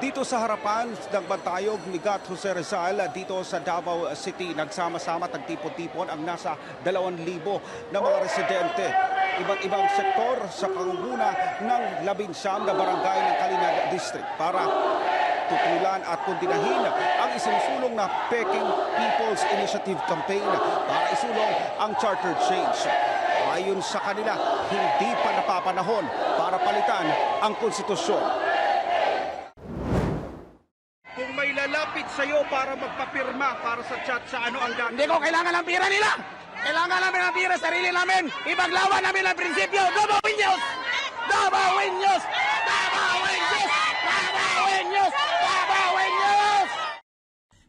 Dito sa harapan ng bantayog ni Gat Jose Rizal dito sa Davao City, nagsama-sama tagtipon-tipon ang nasa 2,000 na mga residente. Iba't ibang sektor sa pangunguna ng labinsyam na barangay ng Kalinag District para tutulan at kundinahin ang isinusulong na Peking People's Initiative Campaign para isulong ang charter change. Ayon sa kanila, hindi pa napapanahon para palitan ang konstitusyon. Iyo para magpapirma para sa chat sa ano ang gagawin. Hindi ko kailangan ng pira nila. Kailangan namin ng pira sarili namin. Ipaglaban namin ang prinsipyo. Davao News! Davao News! Davao News! Davao News! Davao News!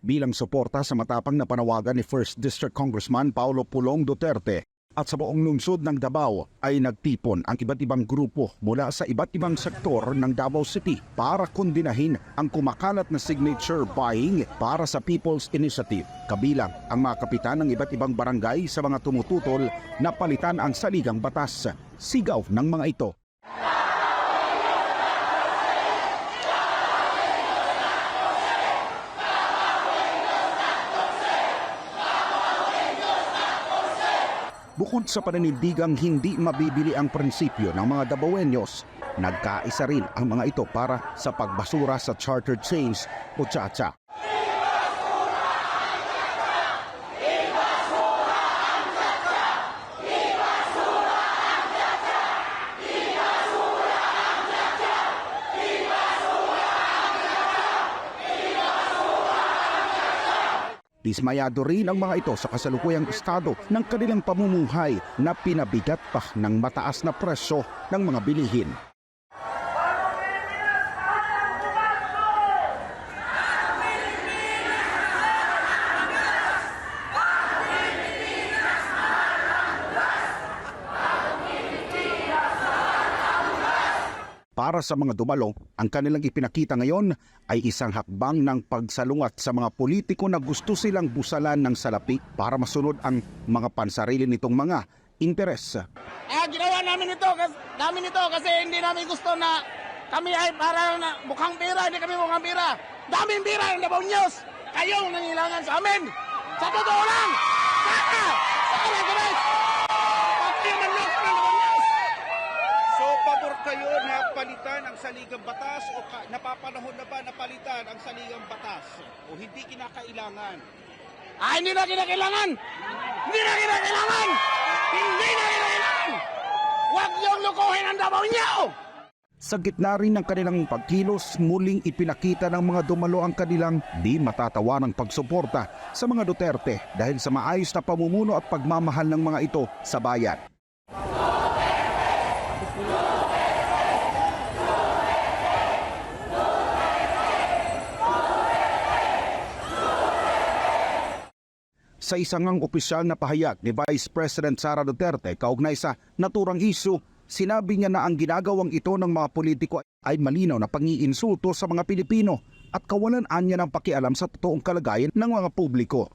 bilang suporta sa matapang na panawagan ni 1st District Congressman Paulo Pulong Duterte at sa buong lungsod ng Davao ay nagtipon ang iba't ibang grupo mula sa iba't ibang sektor ng Davao City para kundinahin ang kumakalat na signature buying para sa People's Initiative. Kabilang ang mga kapitan ng iba't ibang barangay sa mga tumututol na palitan ang saligang batas. Sigaw ng mga ito. Bukod sa paninindigang hindi mabibili ang prinsipyo ng mga Dabawenyos, nagkaisa rin ang mga ito para sa pagbasura sa charter change o tsa-tsa. Dismayado rin ang mga ito sa kasalukuyang estado ng kanilang pamumuhay na pinabigat pa ng mataas na presyo ng mga bilihin. Para sa mga dumalo, ang kanilang ipinakita ngayon ay isang hakbang ng pagsalungat sa mga politiko na gusto silang busalan ng salapi para masunod ang mga pansarili nitong mga interes. Ah, ginawa namin ito, kasi, namin ito kasi hindi namin gusto na kami ay para na mukhang pira, hindi kami mukhang pira. Daming pira ng Davao News. Kayo ang nangilangan sa amin. Sa totoo lang. Saka lang guys! Pati yung manok ng Davao News. So, pabor kayo na palitan ang saligang batas o ka, napapanahon na ba na palitan ang saligang batas? O hindi kinakailangan? Ah, hindi na kinakailangan! Hindi na kinakailangan! Hindi na kinakailangan! Huwag niyong lukuhin ang Davao News! Sa gitna rin ng kanilang pagkilos, muling ipinakita ng mga dumalo ang kanilang di matatawarang pagsuporta sa mga Duterte dahil sa maayos na pamumuno at pagmamahal ng mga ito sa bayan. Sa isang ang opisyal na pahayag ni Vice President Sara Duterte kaugnay sa naturang isyu, sinabi niya na ang ginagawang ito ng mga politiko ay malinaw na pangiinsulto sa mga Pilipino at kawalan niya ng pakialam sa totoong kalagayan ng mga publiko.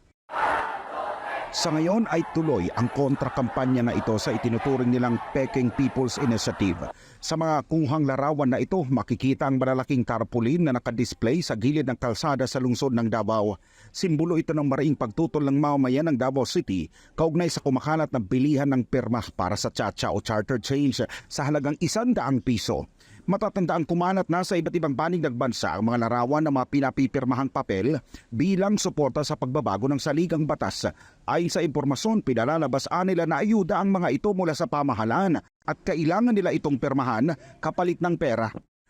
Sa ngayon ay tuloy ang kontrakampanya na ito sa itinuturing nilang Peking People's Initiative. Sa mga kuhang larawan na ito, makikita ang malalaking tarpaulin na nakadisplay sa gilid ng kalsada sa lungsod ng Davao. Simbolo ito ng mariing pagtutol ng mamamayan ng Davao City kaugnay sa kumakalat na bilihan ng pirma para sa tsa o charter change sa halagang isandaang piso. Matatandaan kumalat na sa iba't ibang panig ng bansa ang mga larawan ng mga pinapipirmahang papel bilang suporta sa pagbabago ng saligang batas. Ayon sa impormasyon, pinalalabas nila na ayuda ang mga ito mula sa pamahalaan at kailangan nila itong pirmahan kapalit ng pera.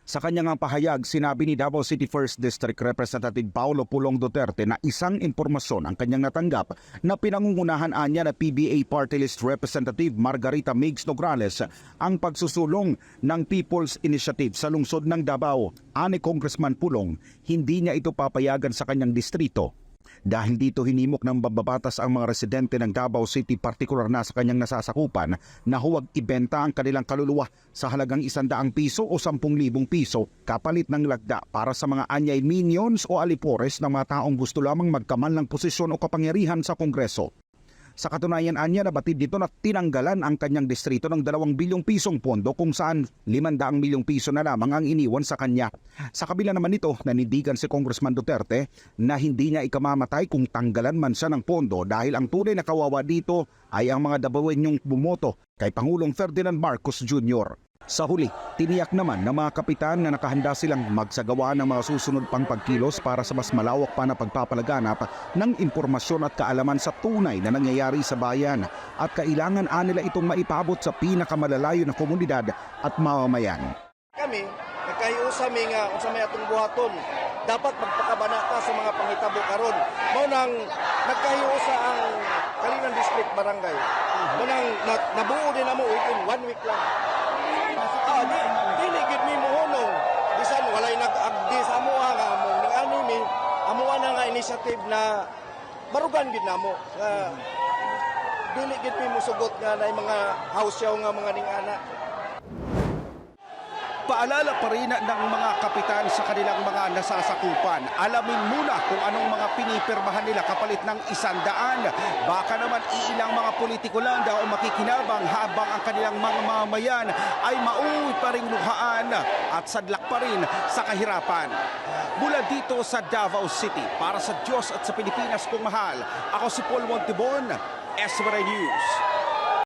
Sa kanyang pahayag, sinabi ni Davao City 1st District Representative Paulo Pulong Duterte na isang impormasyon ang kanyang natanggap na pinangungunahan anya na PBA Party List Representative Margarita Migs Nograles ang pagsusulong ng People's Initiative sa lungsod ng Davao. Ani Congressman Pulong, hindi niya ito papayagan sa kanyang distrito dahil dito hinimok ng bababatas ang mga residente ng Davao City partikular na sa kanyang nasasakupan na huwag ibenta ang kanilang kaluluwa sa halagang isandaang piso o sampung libong piso kapalit ng lagda para sa mga anyay minions o alipores ng mga taong gusto lamang magkamal ng posisyon o kapangyarihan sa Kongreso. Sa katunayan anya nabatid dito na tinanggalan ang kanyang distrito ng 2 bilyong pisong pondo kung saan 500 milyong piso na lamang ang iniwan sa kanya. Sa kabila naman nito, nanindigan si Congressman Duterte na hindi niya ikamamatay kung tanggalan man siya ng pondo dahil ang tunay na kawawa dito ay ang mga dabawenyong bumoto kay Pangulong Ferdinand Marcos Jr. Sa huli, tiniyak naman ng mga kapitan na nakahanda silang magsagawa ng mga susunod pang pagkilos para sa mas malawak pa na pagpapalaganap ng impormasyon at kaalaman sa tunay na nangyayari sa bayan. At kailangan anila itong maipabot sa pinakamalalayo na komunidad at mamamayan. kami nagkahiusa mi nga unsa may atong buhaton dapat magpakabanata sa mga panghitabo karon. Mao nang nagkahiusa ang Kalinan District Barangay. Mao nang na, nabuo din namo one week lang ah di dili gid mi mohunong bisan walay nag-agdi sa amuha nga amo ning ani mi amuha na nga initiative na barugan gid namo. Nga dili gid mi musugot nga na mga house show nga mga ning ana Paalala pa rin ng mga kapitan sa kanilang mga nasasakupan. Alamin muna kung anong mga pinipirmahan nila kapalit ng isandaan. Baka naman iilang mga politiko lang daw ang makikinabang habang ang kanilang mga mamayan ay mauwi pa rin luhaan at sadlak pa rin sa kahirapan. Mula dito sa Davao City, para sa Diyos at sa Pilipinas kong mahal, ako si Paul Montibon, SMR News.